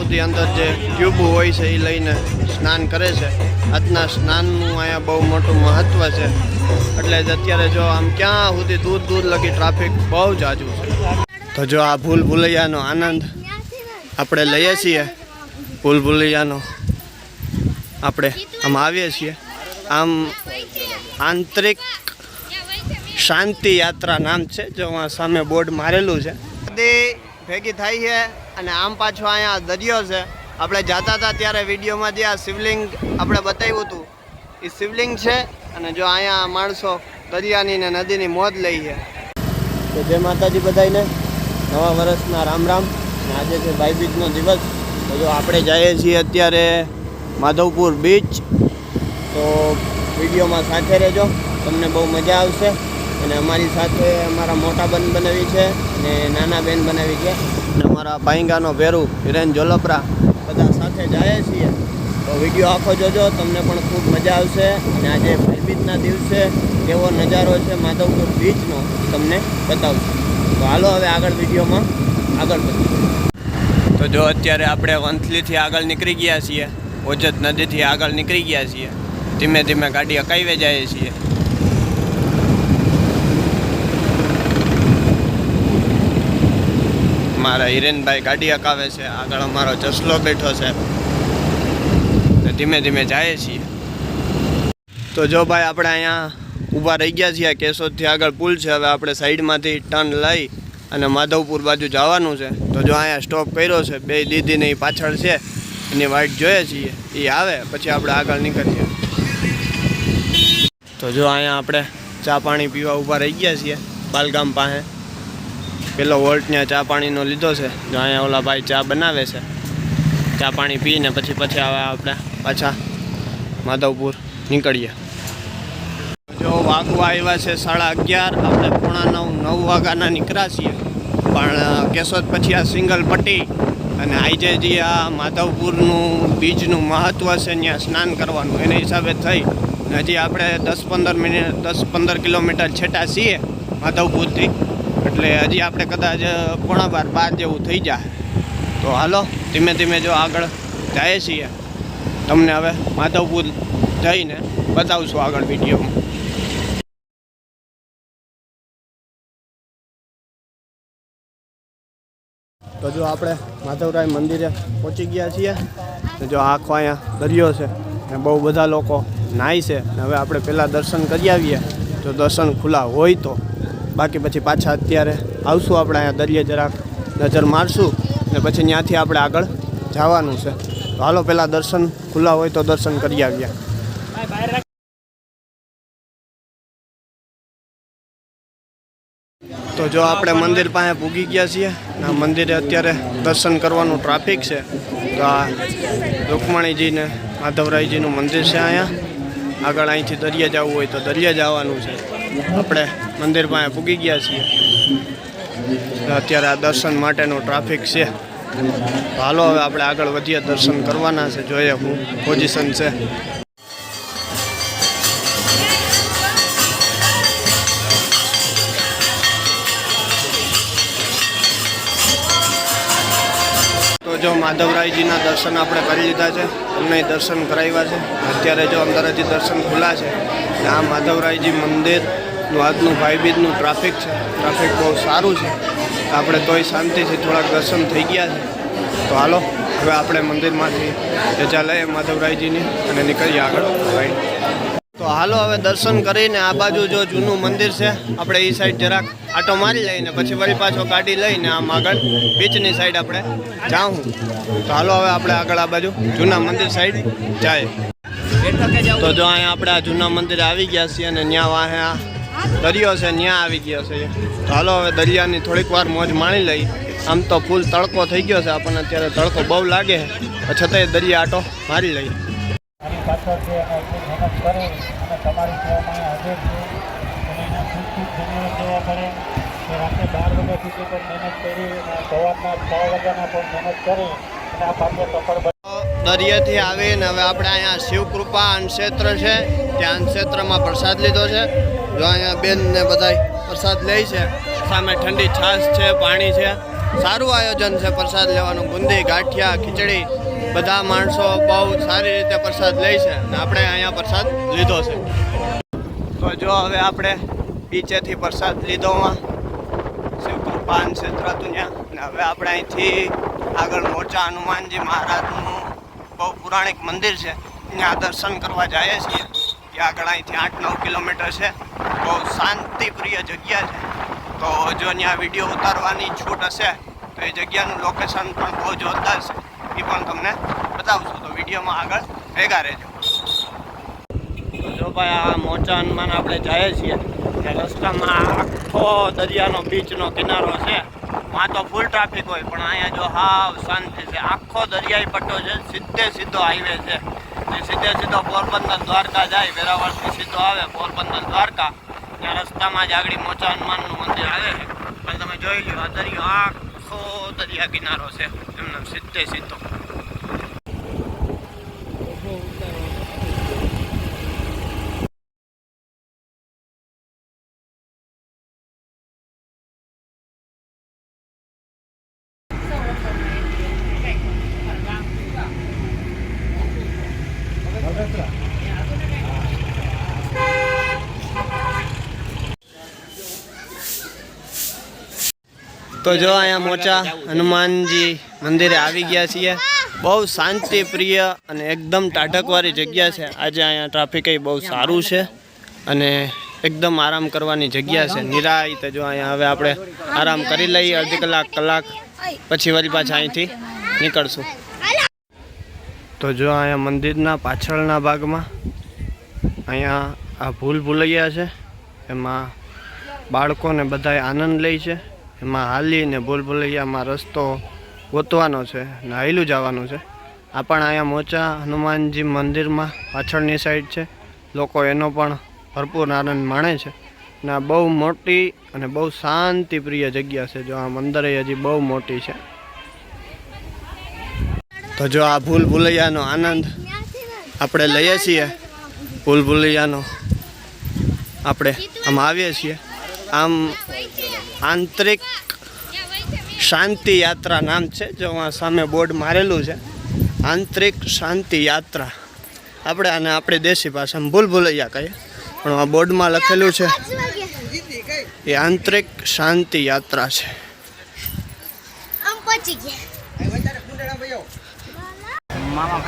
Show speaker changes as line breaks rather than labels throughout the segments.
સુધી અંદર જે ટ્યુબ હોય છે, એ લઈને સ્નાન કરે છે. આજના સ્નાનનું અહીંયા બહુ મોટું મહત્ત્વ છે. એટલે જ અત્યારે જો આમ ક્યાં સુધી દૂર દૂર લગી ટ્રાફિક બહુ જાજુ છે. તો જો આ ભૂલ ભૂલૈયાનો આનંદ આપણે લઈએ છીએ. ભૂલ ભૂલૈયાનો આપણે આમ આવીએ છીએ. આમ આંતરિક શાંતિ યાત્રા નામ છે, જો સામે બોર્ડ મારેલું છે. ભેગી થાય છે અને આમ પાછો અહીંયા દરિયો છે. આપણે જતા હતા ત્યારે વિડીયોમાં જે આ શિવલિંગ આપણે બતાવ્યું હતું, એ શિવલિંગ છે અને જો અહીંયા માણસો દરિયાની ને નદીની મોજ લઈ છે. તો જય માતાજી બધાને નવા વર્ષના રામ રામ. અને આજે છે ભાઈબીજનો દિવસ. તો જો આપણે જઈએ છીએ અત્યારે માધવપુર બીચ. તો વિડીયોમાં સાથે રહેજો. તમને બહુ મજા આવશે. અને અમારી સાથે અમારા મોટા બન બનાવી છે અને નાના બેન બનાવી છે અને અમારા પાઈંગાનો ભેરુ, હિરેન જોલપરા બધા સાથે જાય છીએ. તો વીડિયો આખો જોજો, તમને પણ ખૂબ મજા આવશે. અને આજે ભાઈબીજના દિવસે કેવો નજારો છે માધવપુર બીચનો તમને બતાવશું. તો હાલો હવે આગળ વિડીયોમાં આગળ વધીએ. તો જો અત્યારે આપણે વંથલીથી આગળ નીકળી ગયા છીએ. ઓજત નદીથી આગળ નીકળી ગયા છીએ. ધીમે ધીમે ગાડી અકાઈવે જઈએ છીએ. મારા હિરેનભાઈ ગાડી અકાવે છે. આગળ અમારો જસલો બેઠો છે. ધીમે ધીમે જઈએ છીએ. તો જો ભાઈ, આપણે અહીંયા ઊભા રહી ગયા છીએ કેશોદથી આગળ પુલ છે. હવે આપણે સાઈડમાંથી ટર્ન લઈ અને માધવપુર બાજુ જવાનું છે. તો જો અહીંયા સ્ટોપ કર્યો છે, બે દીદીને એ પાછળ છે. એની વાઇટ જોઈએ છીએ. એ આવે, પછી આપણે આગળ નીકળીએ. તો જો અહીંયા આપણે ચા પાણી પીવા ઊભા રહી ગયા છીએ, બાલગામ પાસે. પેલો વોલ્ટ ત્યાં ચા પાણીનો લીધો છે. જો અહીંયા ઓલા ભાઈ ચા બનાવે છે. ચા પાણી પીને પછી પછી આવે આપણે પાછા માધવપુર નીકળીએ. જો વાગવા આવ્યા છે સાડા અગિયાર. આપણે પોણા નવ નવ વાગ્યાના નીકળ્યા છીએ. પણ કેશોદ પછી આ સિંગલ પટ્ટી અને આજે જે આ માધવપુરનું બીજનું મહત્ત્વ છે ત્યાં સ્નાન કરવાનું. એના હિસાબે થઈ હજી આપણે દસ પંદર મિનિટ, દસ પંદર કિલોમીટર છેટા છીએ માધવપુરથી. એટલે હજી આપણે કદાચ પોણા બાર બાર જેવું થઈ જાય તો હાલો, ધીમે ધીમે જો આગળ જઈએ છીએ. તમને હવે માધવપુર જઈને બતાવશું આગળ વિડીયોમાં. તો જો આપણે માધવરાય મંદિરે પહોંચી ગયા છીએ. જો આખો અહીંયા દરિયો છે. ને બહુ બધા લોકો નાય છે. ને હવે આપણે પહેલાં દર્શન કરી આવીએ. જો દર્શન ખુલ્લા હોય તો. બાકી પછી પાછા અત્યારે આવશું આપણે અહીંયા દરિયે જરાક નજર મારશું ને પછી ત્યાંથી આપણે આગળ જવાનું છે. તો હાલો પહેલાં દર્શન ખુલ્લા હોય તો દર્શન કરી આવ્યા તો જો આપણે મંદિર પાસે પૂગી ગયા છીએ આ મંદિરે અત્યારે દર્શન કરવાનું ટ્રાફિક છે. તો આ રૂકમણીજીને, માધવરાયજીનું મંદિર છે અહીંયા. આગળ અહીંથી દરિયા જવું હોય તો દરિયા જવાનું છે. આપણે મંદિર પાસે પૂગી ગયા છીએ. અત્યારે આ દર્શન માટેનો ટ્રાફિક છે. હાલો હવે આપણે આગળ વધીએ, દર્શન કરવાના છે. જોઈએ હું પોઝિશન છે. તો જો માધવરાયજીના દર્શન આપણે કરી લીધા છે. અમને દર્શન કરાવ્યા છે. અત્યારે જો અંદર હજી દર્શન ખુલ્લા છે. આ માધવરાયજી મંદિરનું આજનું ભાઈબીજનું ટ્રાફિક છે. ટ્રાફિક બહુ સારું છે. આપણે તોય શાંતિથી થોડાક દર્શન થઈ ગયા છે. તો હાલો, હવે આપણે મંદિરમાંથી રજા લઈએ માધવરાયજીની અને નીકળીએ આગળ, ભાઈ. તો હાલો, હવે દર્શન કરીને આ બાજુ જો જૂનું મંદિર છે, આપણે એ સાઈડ જરાક આટો મારી લઈને, પછી વળી પાછો ગાડી લઈને આમ આગળ બીચની સાઈડ આપણે જાઉં. તો હાલો, હવે આપણે આગળ આ બાજુ જૂના મંદિર સાઈડ જાય. તો જો અહીંયા આપણે આ જૂના મંદિરે આવી ગયા છીએ અને ત્યાં વાહે દરિયો છે ત્યાં આવી ગયો છે. હાલો હવે દરિયાની થોડીક વાર મોજ માણી લઈ. આમ તો ફૂલ તડકો થઈ ગયો છે આપણને અત્યારે તડકો બહુ લાગે છે. છતાંય દરિયા આટો મારી
લઈ રાત્રે બાર પણ મહેનત કરી સવારના છ વાગ્યાના પણ મહેનત કરી અને આ પાત્ર સફળ બન્યું
આવીને હવે આપણે અહીંયા શિવકૃપા ક્ષેત્ર છે. ત્યાં ક્ષેત્રમાં પ્રસાદ લીધો છે. જો અહીંયા બેન ને બધા પ્રસાદ લે છે, સામે ઠંડી છાશ છે, પાણી છે. સારું આયોજન છે પ્રસાદ લેવાનું. બુંદી, ગાંઠિયા, ખીચડી, બધા માણસો બહુ સારી રીતે પ્રસાદ લે છે અને આપણે અહીંયા પ્રસાદ લીધો છે. તો જો હવે આપણે બીચેથી પ્રસાદ લીધોમાં શિવકૃપાન ક્ષેત્ર ત્યાં અને હવે આપણે અહીંથી આગળ મોચા હનુમાનજી મહારાજનું બહુ પુરાણિક મંદિર છે. ત્યાં દર્શન કરવા જઈએ છીએ. ત્યાં આગળ અહીંથી આઠ નવ કિલોમીટર છે. બહુ શાંતિપ્રિય જગ્યા છે. તો જો ત્યાં વીડિયો ઉતારવાની છૂટ હશે, તો એ જગ્યાનું લોકેશન પણ બહુ જોરદાર છે. એ પણ તમને બતાવશું. તો વિડીયોમાં આગળ ભેગા રહેજો. જો ભાઈ, આ મોચા હનુમાન આપણે જઈએ છીએ. રસ્તામાં આખો દરિયાનો બીચનો કિનારો છે. માં તો ફૂલ ટ્રાફિક હોય, પણ અહીંયા જો હાવ શાંતિ છે. આખો દરિયાઈ પટ્ટો છે, સીધે સીધો હાઈવે છે. સીધે સીધો પોરબંદર દ્વારકા જાય. વેરાવળથી સીધો આવે પોરબંદર દ્વારકા. ત્યાં રસ્તામાં જ આગળ મોચા હનુમાનનું મંદિર આવે છે. પણ તમે જોઈ લો આ દરિયો આખો દરિયા કિનારો છે. એમને સીધે સીધો તો જો અહીંયા મોચા હનુમાનજી મંદિરે આવી ગયા છીએ. બહુ શાંતિ પ્રિય અને એકદમ ટાઢકવાળી જગ્યા છે. આજે અહીંયા ટ્રાફિક બહુ સારું છે અને એકદમ આરામ કરવાની જગ્યા છે. નિરાયતે જો અહીંયા હવે આપણે આરામ કરી લઈએ અડધી કલાક કલાક પછી વળી પાછા અહીંથી નીકળશું. તો જો અહીંયા મંદિરના પાછળના ભાગમાં અહીંયા આ ભૂલ ભૂલૈયા છે. એમાં બાળકોને બધાએ આનંદ લે છે. એમાં હાલીને ભૂલ ભૂલૈયામાં રસ્તો ગોતવાનો છે ને હાયલું જવાનું છે. આ પણ અહીંયા મોચા હનુમાનજી મંદિરમાં પાછળની સાઈડ છે. લોકો એનો પણ ભરપૂર આનંદ માણે છે. ને આ બહુ મોટી અને બહુ શાંતિપ્રિય જગ્યા છે. જો આ મંદિર હજી બહુ મોટી છે. તો જો આ ભૂલ ભૂલૈયાનો આનંદ આપણે લઈએ છીએ. ભૂલ ભૂલૈયાનો આપણે આમ આવીએ છીએ. આમ આંતરિક શાંતિ યાત્રા નામ છે, જો સામે બોર્ડ મારેલું છે. આંતરિક શાંતિ યાત્રા. આપણે આને આપણી દેશી ભાષામાં ભૂલ ભૂલૈયા કહીએ. પણ આ બોર્ડમાં લખેલું છે, એ આંતરિક શાંતિ યાત્રા છે.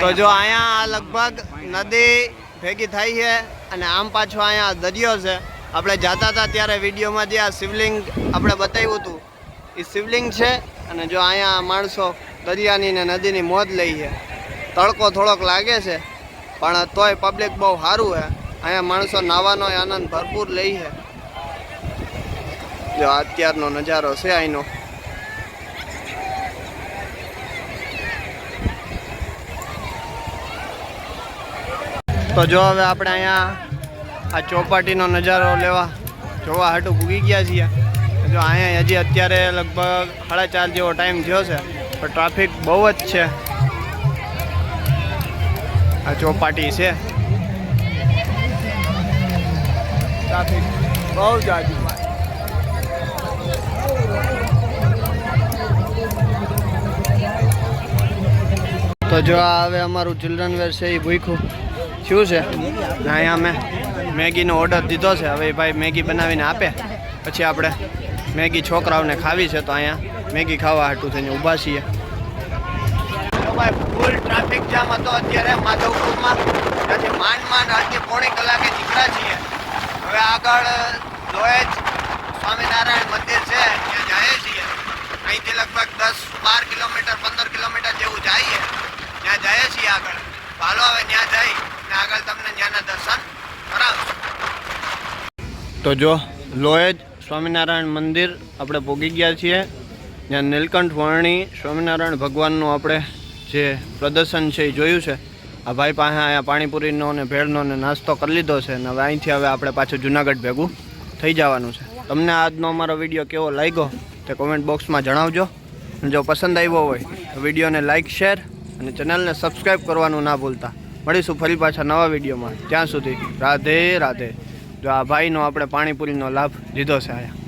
તો જો અહીંયા લગભગ નદી ભેગી થઈ છે અને આમ પાછો અહીંયા દરિયો છે. આપણે જતા હતા ત્યારે વિડીયોમાં જે આ શિવલિંગ આપણે બતાવ્યું હતું એ શિવલિંગ છે અને જો અહીંયા માણસો દરિયાની ને નદીની મોજ લઈ છે. તડકો થોડોક લાગે છે, પણ તોય પબ્લિક બહુ સારું છે. અહીંયા માણસો નાવાનો આનંદ ભરપૂર લઈ છે. જો અત્યારનો નજારો છે અહીંનો તો જો હવે આપણે અહીંયા આ ચોપાટીનો નજારો લેવા જોવા હાટું પૂગી ગયા છીએ. જો અહીંયા હજી અત્યારે લગભગ સાડા ચાર જેવો ટાઈમ થયો છે, પણ ટ્રાફિક બહુ જ છે. આ ચોપાટી છે. ટ્રાફિક બહુ જાજુ તો જો આ હવે અમારું ચિલ્ડ્રન વેર છે એ ભૂખ્યું. શું છે? અહીંયા અમે મેગીનો ઓર્ડર દીધો છે. હવે એ ભાઈ મેગી બનાવીને આપે. પછી આપણે મેગી છોકરાઓને ખાવી છે તો અહીંયા મેગી ખાવા હાટું થઈને ઊભા છીએ. ભાઈ ફૂલ ટ્રાફિક જામ હતો અત્યારે માધવપુરમાં. ત્યાંથી માંડ માંડ અડધી પોણી કલાકે નીકળ્યા છીએ. હવે આગળ લોહેજ સ્વામિનારાયણ મંદિર છે. ત્યાં જઈએ છીએ. અહીંથી લગભગ દસ બાર કિલોમીટર, પંદર કિલોમીટર જેવું જઈએ. ત્યાં જઈએ છીએ આગળ. ચાલો હવે ત્યાં જઈ ને આગળ તમને ત્યાંના દર્શન કરાવશું તો જો, લોહેજ, સ્વામિનારાયણ મંદિર આપણે પહોંચી ગયા છીએ. જ્યાં નીલકંઠ વર્ણી, સ્વામિનારાયણ ભગવાનનું આપણે જે પ્રદર્શન છે એ જોયું છે. આ ભાઈ પાસે અહીંયા પાણીપુરીનો ને ભેળનો ને નાસ્તો કરી લીધો છે અને હવે અહીંથી હવે આપણે પાછું જુનાગઢ ભેગું થઈ જવાનું છે. તમને આજનો અમારો વીડિયો કેવો લાગ્યો તે કોમેન્ટ બોક્સમાં જણાવજો. અને જો પસંદ આવ્યો હોય તો વિડીયોને લાઇક શેર અને ચેનલને સબસ્ક્રાઈબ કરવાનું ના ભૂલતા. મળીશું ફરી પાછા નવા વિડીયોમાં. ત્યાં સુધી રાધે રાધે. જો આ ભાઈનો આપણે પાણીપુરીનો લાભ લીધો છે આયા.